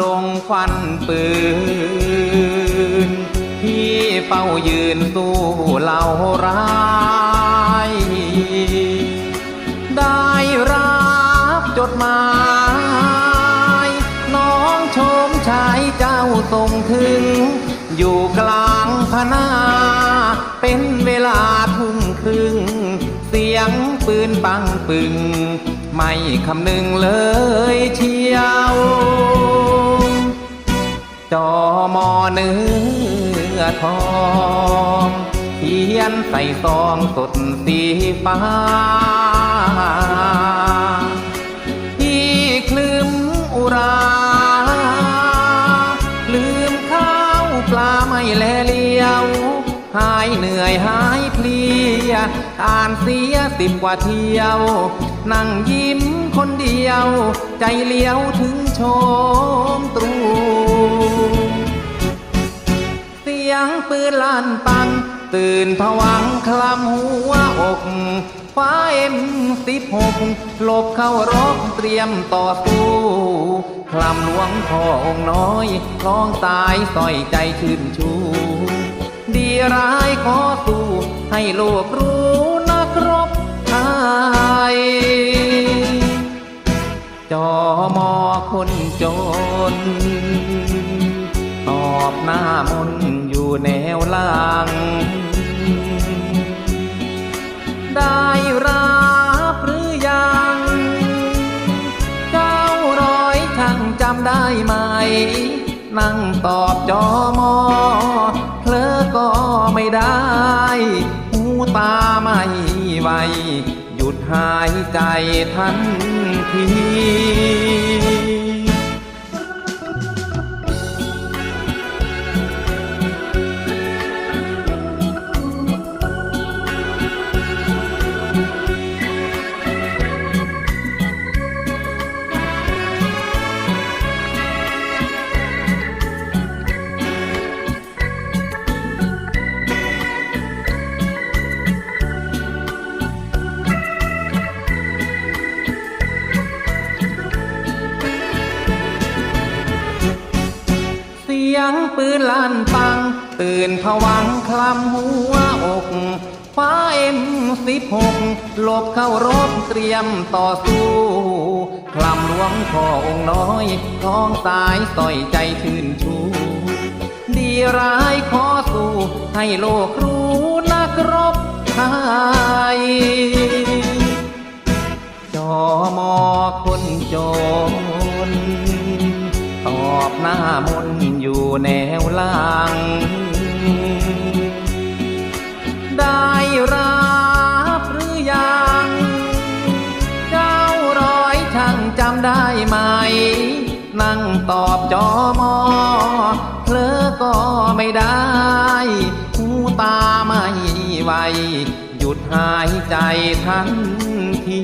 ดงควันปืน พี่เฝ้ายืนสู้เหล่าร้ายได้รับจดหมาย น้องชมชายเจ้าส่งถึง อยู่กลางพนาเป็นเวลาทุ่มครึ่ง เสียงปืนปังปึง ไม่คำนึงเลยเชียวจอมอเนื้อทองเขียนใส่ซองสดสีฟ้าที่คลืมอุรา ลืมข้าวปลาไม่แลเลียว หายเหนื่อยหายเพลียอ่านเสียสิบกว่าเที่ยว นั่งยิ้มคนเดียว ใจเลี้ยวถึงโชมตรูเสียงปืนลั่นปัง ตื่นผวังคลำหัวอกฟ้าเอ็มสิบหกหลบเข้ารบเตรียมต่อสู้คลำหลวงพ่อองค์น้อยร้องตายต่อยใจชื่นชู ร้ายขอสู้ให้โลกรู้นักรบไทยจอมอคนจน ตอบหน้ามนอยู่แนวหลังได้รับหรือยังเก้าร้อยช่างจำได้ไหม นั่งตอบจอมอ ยุดหายใจทันที ยงปืนลั่นปัง ตื่นผวังคลำหัวอกฟ้าเอ็มสิบหกหลบเข้ารบเตรียมต่อสู้คลำหลวงพ่อองค์น้อยท้องสายต่อยใจชื่นชูดีร้ายขอสู้ให้โลกรู้นักรบไทยจอมอคนจนตอบหน้าม แนวหลัง ได้รับหรือยังเก้าร้อยช่างจำได้ไหม นั่งตอบจอมอเพลอก็ไม่ได้ หูตาไม่ไหวหยุดหายใจทันที